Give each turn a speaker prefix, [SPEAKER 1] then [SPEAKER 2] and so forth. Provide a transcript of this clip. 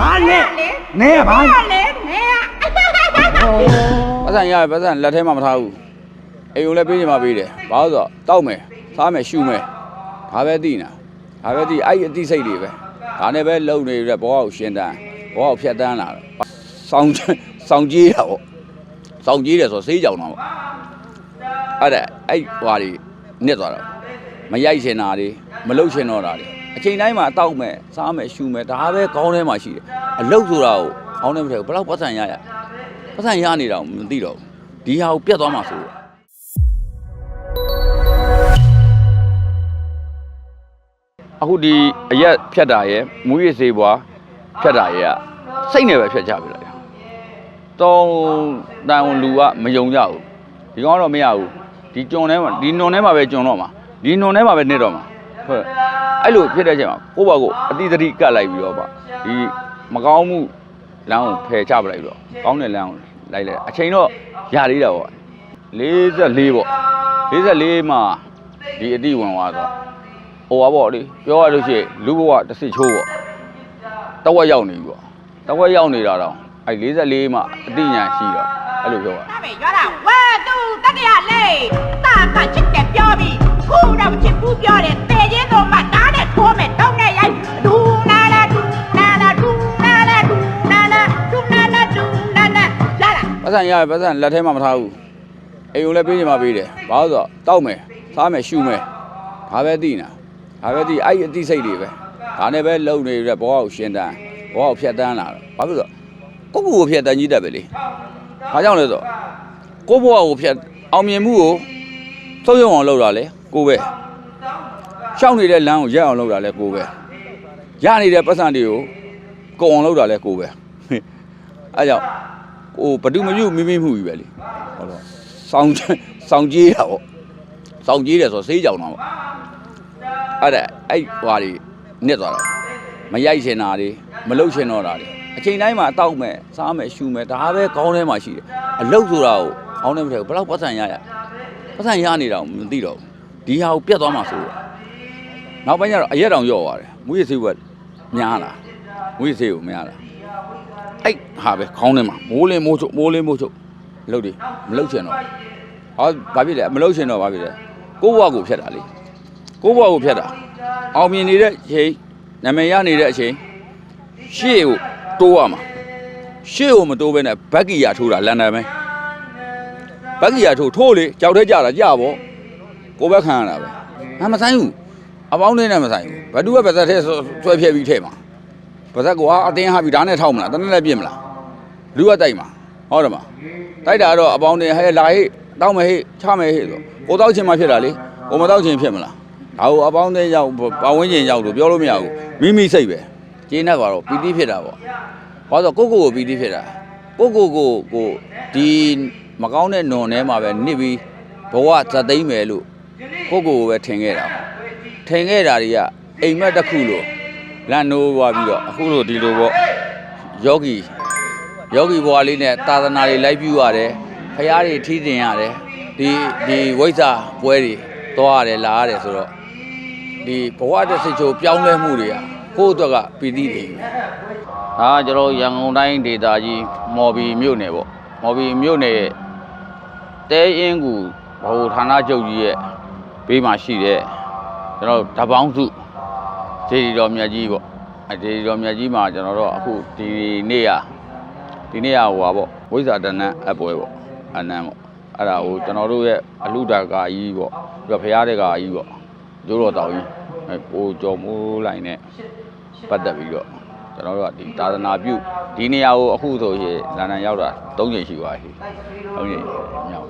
[SPEAKER 1] ဘာလဲနဲဘာ
[SPEAKER 2] ဘာလဲနဲ
[SPEAKER 3] ပတ်စံရရပတ်စံလက်ထဲမှာမထားဘူးအိမ်ုံလည်းပေးချင်မှပေးတယ်ဘာလို့ဆိုတော့တောက်မယ်စားမယ်ရှူမယ်ဒါပဲသိနေတာဒါပဲသိအဲ့ဒီအသိစိတ်တွေပဲဒါနဲ့ပဲလုံနေတဲ့ဘောကိုရှင်းတန်းဘောကိုဖြတ်တန်းလာတော့စောင်းစောင်းကြီးတာပေါ့စောင်းကြီးတယ်ဆိုတော့ဆေးကြောင်တော့ပေါ့အဲ့ဒါအဲ့ဟွာတွေနစ်သွားတော့မရိုက်ချင်တာတွေမလုတ်ချင်တော့တာတွေ အချိန်တိုင်းမှာတောက်မယ်စားမယ်ရှူမယ်ဒါပဲကောင်းထဲမှာရှိတယ်အလုတ်ဆိုတာကိုကောင်းထဲမှာထည့်ဘယ်လောက်ပတ်စံရရပတ်စံရနေတာကိုမသိတော့ဘူးဒီဟာကိုပြတ်သွားမှာဆိုတော့အခုဒီအရက်ဖြတ်တာရဲ့မူရည်စေးပွားဖြတ်တာရဲ့ကစိတ်နဲ့ပဲဖြတ်ကြပြီလားတောင်းတန်လူကမယုံကြဘူးဒီကောင်ကတော့မရဘူးဒီကျွန်ထဲမှာဒီနွန်ထဲမှာပဲကျွန်တော့မှာဒီနွန်ထဲမှာပဲနေတော့မှာဟုတ် အဲ့လိုဖြစ်တဲ့ချိန်မှာကိုယ့်ဘာကိုအတိအသတိကတ်လိုက်ပြီးတော့ပါဒီမကောင်းမှုလမ်းကိုဖယ်ချပလိုက်ပြီးတော့ကောင်းတဲ့လမ်းကိုလိုက်လိုက်အချိန်တော့ရသေးတာပေါ့44ပေါ့44မှာဒီအတိဝင်သွားတော့ဟိုပါပေါ့လေပြောရလို့ရှိရင်လူဘဝတစ်စစ်ချိုးပေါ့တဝက်ရောက်နေပြီပေါ့တဝက်ရောက်နေတာတော့အဲ44မှာအတိညာရှိတော့အဲ့လိုပြောတာ
[SPEAKER 2] ဒါပဲရွာတာဝါတူတတရလေး
[SPEAKER 3] ပတ်စံရရပတ်စံလက်ထဲမှာမထားဘူးအိမ်ုံလည်းပေးချင်မှပေးတယ်ဘာလို့ဆိုတော့တောက်မယ်စားမယ်ရှူမယ်ဒါပဲသိနေတာဒါပဲသိအဲ့ဒီအသိစိတ်တွေပဲဒါနဲ့ပဲလုံနေတဲ့ဘောကိုရှင်းတန်းဘောကိုဖြတ်တန်းလာတော့ဘာဖြစ်လို့ဆိုတော့ကိုယ့်ကိုယ်ကိုဖြတ်တန်းကြီးတတ်ပဲလေဘာကြောင့်လဲဆိုတော့ကိုယ့်ဘဝကိုဖြတ်အောင်မြင်မှုကိုသုံးရုံအောင်လုပ်တာလေကိုယ်ပဲရှောက်နေတဲ့လမ်းကိုရက်အောင်လုပ်တာလေကိုယ်ပဲရနေတဲ့ပတ်စံတွေကိုကုန်အောင်လုပ်တာလေကိုယ်ပဲအဲကြောင့် ဟိုဘဒုမပြုတ်မိမိမှုကြီးပဲလေဟုတ်တော့စောင်းစောင်းကြီးတာပေါ့စောင်းကြီးတယ်ဆိုတော့ဆေးကြောင်တော့ပေါ့အဲ့ဒါအဲ့ဟွာတွေနစ်သွားတော့မရိုက်ချင်တာတွေမလုတ်ချင်တော့တာတွေအချိန်တိုင်းမှာတောက်မယ်စားမယ်ရှူမယ်ဒါပဲကောင်းထဲမှာရှိတယ်အလုတ်ဆိုတာကိုကောင်းထဲမှာထည့်ဘယ်လောက်ပတ်စံရရပတ်စံရနေတာကိုမသိတော့ဘူးဒီဟာကိုပြတ်သွားမှာဆိုတော့နောက်ပိုင်းကျတော့အရက်တောင်ရော့သွားတယ်မူရစေးဘက်များလာမူရစေးကိုများလာ အဲ့ဟာပဲခေါင်းထဲမှာမိုးလင်းမိုးချုပ်မိုးလင်းမိုးချုပ်လှုပ်တယ်မလှုပ်ချင်တော့ဟောဘာဖြစ်လဲမလှုပ်ချင်တော့ဘာဖြစ်လဲကိုယ့်ဘဝကိုဖြတ်တာလေကိုယ့်ဘဝကိုဖြတ်တာအောင်မြင်နေတဲ့အချိန်နာမည်ရနေတဲ့အချိန်ရှေ့ကိုတိုးရမှာရှေ့ကိုမတိုးဘဲနဲ့ဘက်ကီယာထိုးတာလန်ဒန်ပဲဘက်ကီယာထိုးထိုးလေကြောက်ထဲကြတာကြပေါ့ကိုယ်ပဲခံရတာပဲငါမဆိုင်ဘူးအပေါင်းလေးနဲ့မဆိုင်ဘူးဘသူကပါသက်ထဲဆွဲဖြဲပြီးထဲမှာ ပါဇက်ကွာအတင်းဟာပြီးဓာတ်နဲ့ထောက်မလားတနက်နဲ့ပြစ်မလားလူကတိုက်မှာဟုတ်တယ်မတိုက်တာတော့အပေါင်းတင်ဟဲ့လာဟေ့တောက်မယ်ဟေ့ချမယ်ဟေ့ဆိုကိုတောက်ချင်မှဖြစ်တာလေကိုမတောက်ချင်ဖြစ်မလားဒါကိုအပေါင်းတင်ရောက်ပဝင်းကျင်ရောက်လို့ပြောလို့မရဘူးမိမိစိတ်ပဲကျင်းတတ်ပါတော့ပီတိဖြစ်တာပေါ့ဘာလို့ကိုကိုကိုပီတိဖြစ်တာကိုကိုကိုကိုဒီမကောင်းတဲ့နွန်ထဲမှာပဲနစ်ပြီးဘဝဇတ်သိမ်းမယ်လို့ကိုကိုကိုပဲထင်ခဲ့တာထင်ခဲ့တာတွေကအိမ်မက်တစ်ခုလို့ လန်နိုးသွားပြီးတော့အခုလိုဒီလိုပေါ့ယောဂီယောဂီဘွားလေးနဲ့သာသနာတွေလိုက်ပြူရတယ်ဖះတွေထီးတင်ရတယ်ဒီဒီဝိဇ္ဇာပွဲတွေသွားရတယ်လာရတယ်ဆိုတော့ဒီဘဝတစ်စိတ်ချိုးပြောင်းလဲမှုတွေကကိုယ့်အတွက်ကပီတိတွေဒါကကျွန်တော်ရန်ကုန်တိုင်းဒေသကြီးမော်ဘီမြို့နယ်ပေါ့မော်ဘီမြို့နယ်တဲအင်းကူဘဟိုဌာနချုပ်ကြီးရဲ့ဘေးမှာရှိတဲ့ကျွန်တော်ဓပောင်းစု ဒေဒီတော်မြတ်ကြီးပေါ့အဲဒေဒီတော်မြတ်ကြီးမှာကျွန်တော်တို့အခုဒီနေ့ရဒီနေ့ရဟိုပါပေါ့ဝိဇ္ဇာတဏ္ဍအပွဲပေါ့အနန်းပေါ့အဲ့ဒါဟိုကျွန်တော်တို့ရဲ့အလူဒါကာကြီးပေါ့ပြီးတော့ဖရားတဲ့ကာကြီးပေါ့ကျိုးတော်တောင်ကြီးအဲပိုကြော်မိုးလိုက်နဲ့ပတ်သက်ပြီးတော့ကျွန်တော်တို့ကဒီသာသနာပြုဒီနေရာကိုအခုဆိုရင်လန်ဒန်ရောက်တာ၃ချိန်ရှိပါပြီ၃ချိန်မြောက်